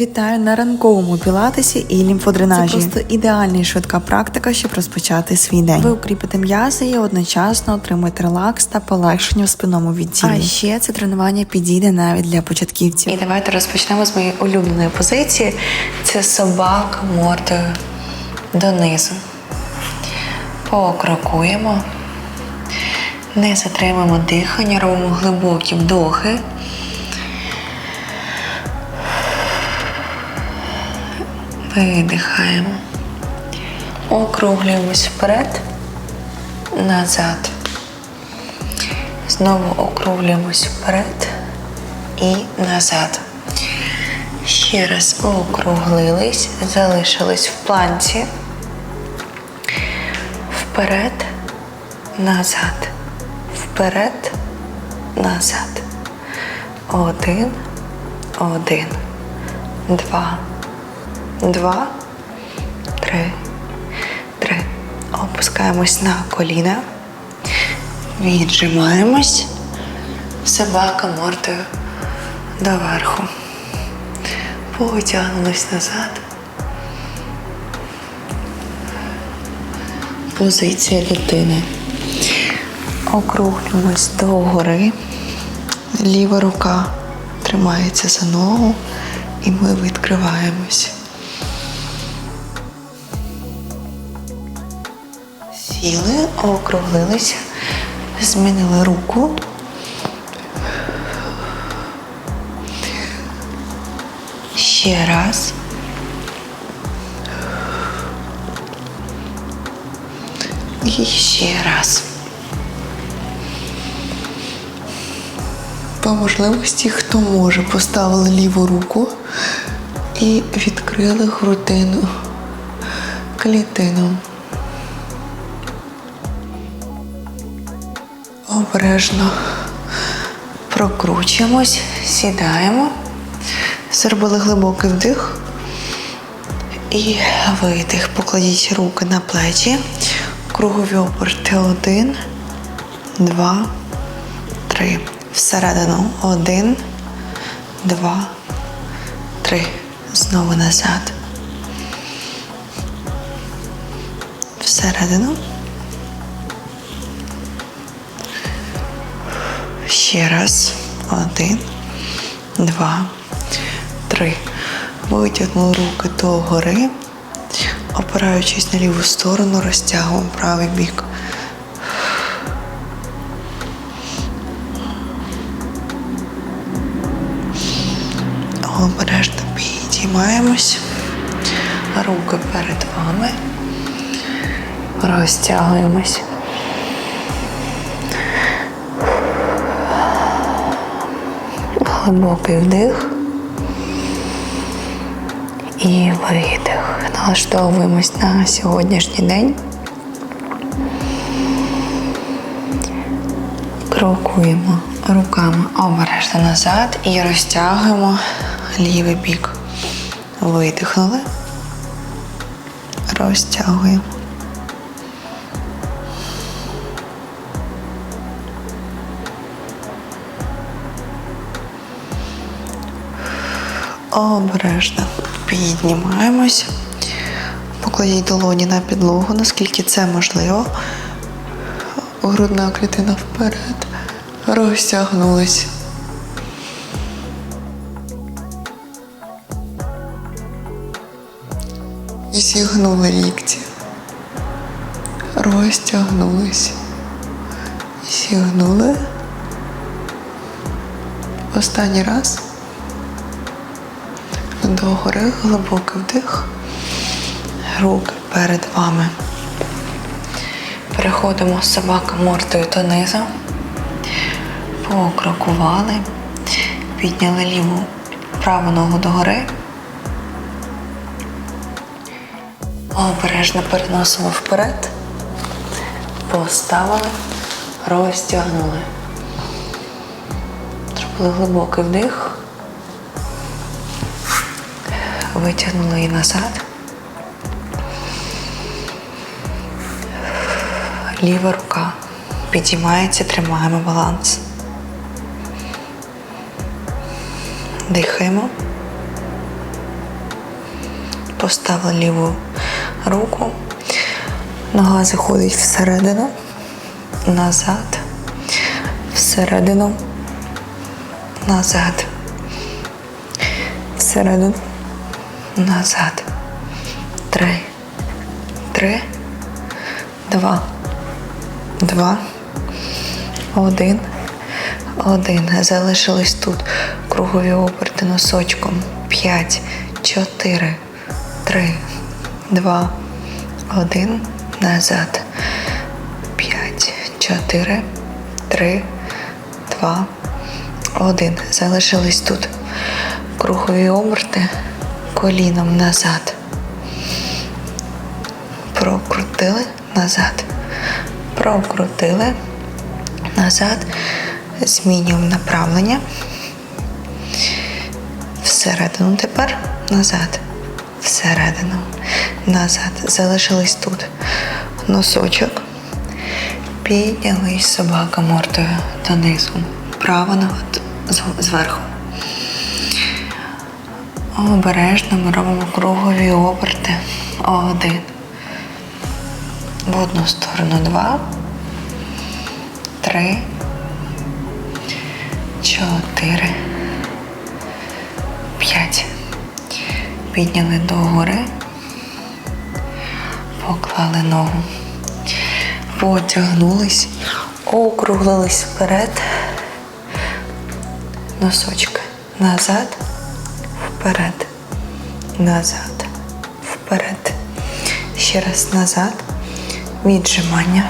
Вітаю на ранковому пілатесі і лімфодренажі. Це просто ідеальна і швидка практика, щоб розпочати свій день. Ви укріпите м'язи і одночасно отримаєте релакс та полегшення в спинному відділі. А ще це тренування підійде навіть для початківців. І давайте розпочнемо з моєї улюбленої позиції. Це собака мордою донизу. Покрокуємо. Не затримуємо дихання, робимо глибокі вдохи. Видихаємо. Округлюємось вперед, назад. Знову округлюємось вперед і назад. Ще раз округлились, залишились в планці. Вперед, назад. Вперед, назад. Один, один, два. Два, три, три. Опускаємось на коліна. Віджимаємось. Собака мордою доверху. Потягнулись назад. Позиція дитини. Округлюємось догори. Ліва рука тримається за ногу, і ми відкриваємось. Сіли, округлилися, змінили руку. Ще раз. І ще раз. По можливості, хто може, поставили ліву руку і відкрили грудину клітину. Обережно прокручуємось, сідаємо, зробили глибокий вдих і видих. Покладіть руки на плечі, кругові оберти. Один, два, три. Всередину. Один, два, три. Знову назад. Всередину. Ще раз. Один, два, три. Витягнули руки догори, опираючись на ліву сторону, розтягуємо правий бік. Обережно підіймаємось. Руки перед вами. Розтягуємось. Глибокий вдих і видих. Налаштовуємось на сьогоднішній день. Крокуємо руками обережно назад і розтягуємо лівий бік. Видихнули. Розтягуємо. Обережно піднімаємось. Покладіть долоні на підлогу, наскільки це можливо. Грудна клітина вперед. Розтягнулись. Зігнули лікті. Розтягнулись. Зігнули. Останній раз. Догори глибокий вдих. Руки перед вами. Переходимо з собака мордою донизу. Покрокували. Підняли ліву праву ногу догори. Обережно переносимо вперед. Поставили, розтягнули. Зробили глибокий вдих. Витягнули її назад. Ліва рука підіймається, тримаємо баланс. Дихаємо. Поставила ліву руку. Нога заходить всередину, назад, всередину, назад, всередину, назад. Три. Три. Два. Два. Один. Один. Залишились тут. Кругові оберти носочком. П'ять. Чотири. Три. Два. Один. Назад. П'ять. Чотири. Три. Два. Один. Залишились тут. Кругові оберти. Коліном назад. Прокрутили назад. Прокрутили назад. Змінюємо направлення. Всередину тепер. Назад. Всередину. Назад. Залишились тут. Носочок. Піднялись собака мордою донизу. Права нога зверху. Обережно ми робимо кругові оберти. Один. В одну сторону два. Три. Чотири. П'ять. Підняли догори. Поклали ногу. Потягнулись. Округлились вперед. Носочки. Назад. Вперед. Назад. Вперед. Ще раз назад. Віджимання.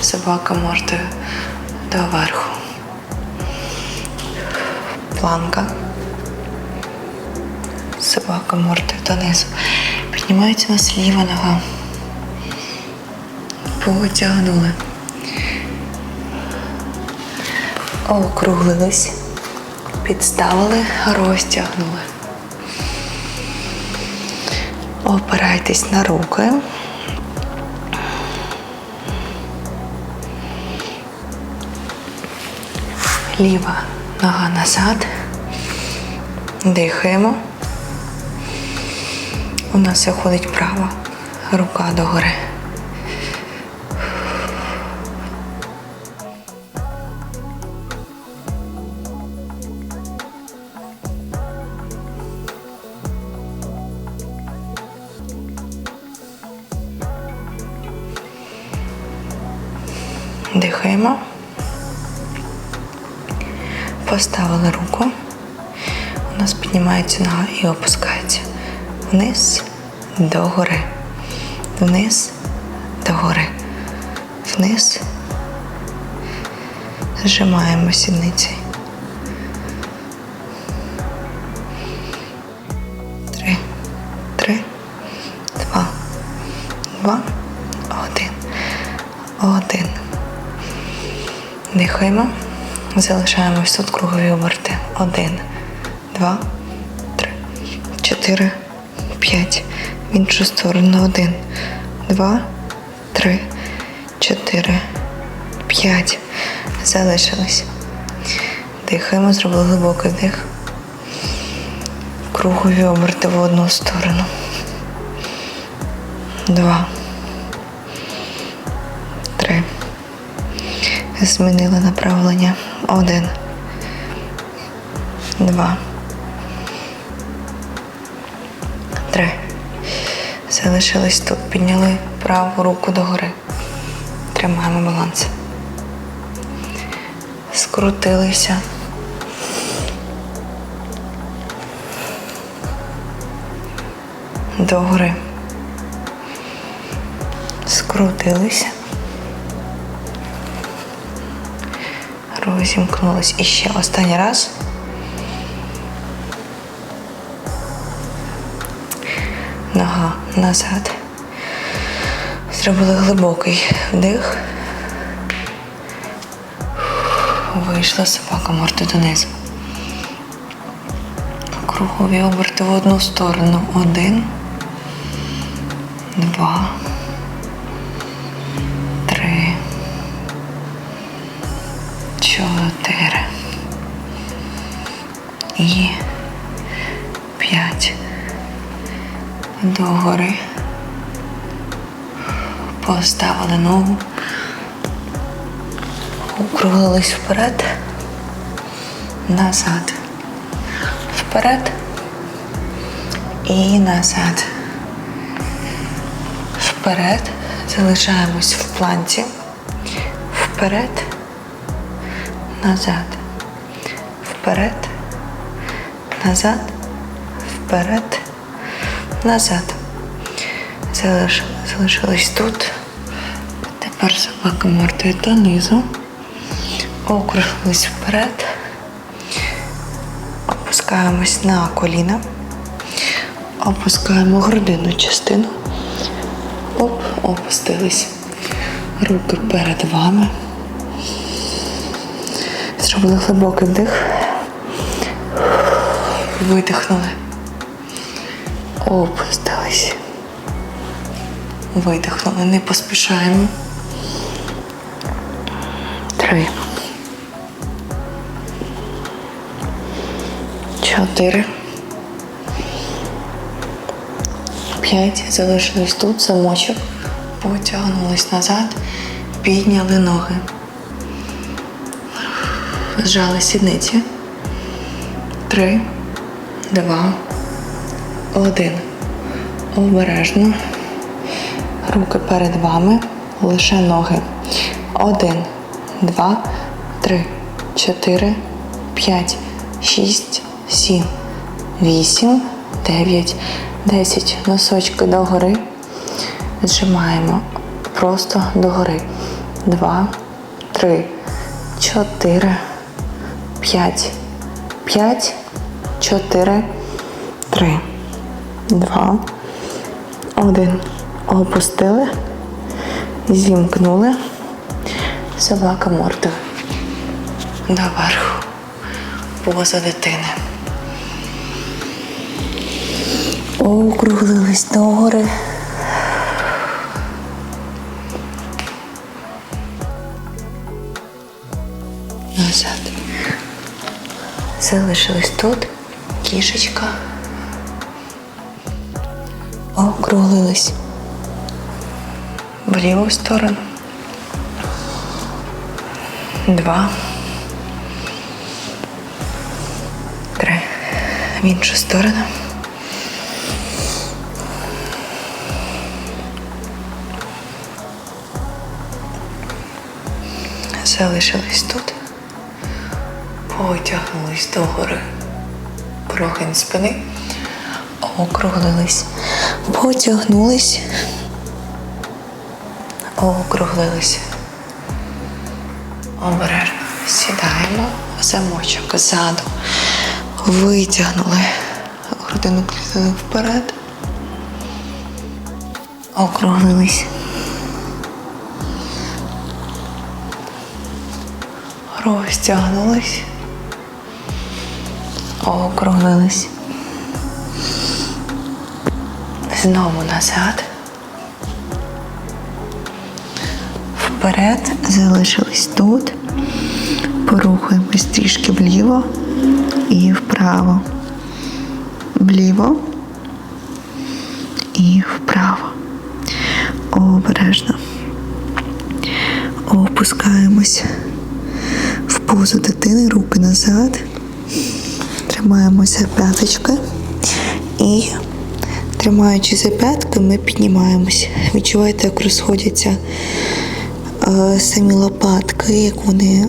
Собака мордою доверху. Планка. Собака мордою донизу. Піднімається у нас ліва нога. Потягнули. Округлились. Підставили, розтягнули. Опирайтесь на руки. Ліва нога назад. Дихаємо. У нас виходить права рука догори. Дихаємо. Поставили руку. У нас піднімається нога і опускається. Вниз, догори. Вниз, догори. Вниз. Зжимаємо сідниці. Три. Три. Два. Два. Один. Один. Дихаємо. Залишаємось тут кругові оберти. Один, два, три, чотири, п'ять. В іншу сторону. Один, два, три, чотири, п'ять. Залишились. Дихаємо, зробили глибокий вдих. Кругові оберти в одну сторону. Два. Змінили направлення. Один. Два. Три. Залишились тут. Підняли праву руку догори. Тримаємо баланс. Скрутилися. Догори. Скрутилися. Розімкнулись. І ще останній раз. Нога назад. Зробили глибокий вдих. Вийшла собака мордою донизу. Кругові оберти в одну сторону. Один. Два. Чотири. І п'ять. Догори. Поставили ногу. Округлились вперед. Назад. Вперед. І назад. Вперед. Залишаємось в планці. Вперед. Назад. Вперед. Назад. Вперед. Назад. Залиш... Залишились тут. Тепер собака мордою донизу. Округлись вперед. Опускаємось на коліна. Опускаємо грудинну частину. Оп, опустились. Руки перед вами. Зробили глибокий вдих. Видихнули. Опустились. Видихнули. Не поспішаємо. Три. Чотири. П'ять. Залишились тут, замочок. Потягнулись назад, підняли ноги. Зжали сідниці. Три, два, один. Обережно. Руки перед вами. Лише ноги. Один, два, три, чотири, п'ять, шість, сім, вісім, дев'ять, десять. Носочки догори. Зжимаємо просто догори. Два, три, чотири, п'ять, п'ять, чотири, три, два, один. Опустили, зімкнули. Собака мордою. Доверху. Поза дитини. Округлились догори. назад. Залишились тут кішечка. Округлились в ліву сторону. Два. Три. В іншу сторону. Залишились тут потягнулись догори. Прогин спини. Округлились. Потягнулись. Округлились. Обережно. Сідаємо замочок ззаду. Витягнули грудину клітину вперед. Округлились. Розтягнулись. Округлились. Знову назад. Вперед залишились тут. Порухаємось трішки вліво і вправо. Вліво і вправо. Обережно. Опускаємось в позу дитини, руки назад. Тримаємося п'яточки і, тримаючи за п'ятки, ми піднімаємось. Відчуваєте, як розходяться е, самі лопатки, як вони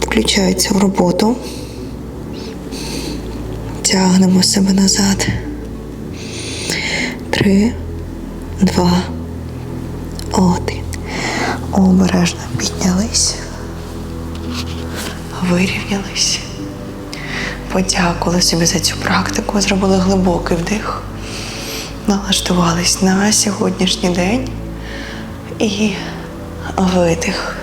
включаються в роботу. Тягнемо себе назад. Три, два, один. Обережно піднялись. Вирівнялись. Подякували собі за цю практику, зробили глибокий вдих, налаштувались на сьогоднішній день і видих.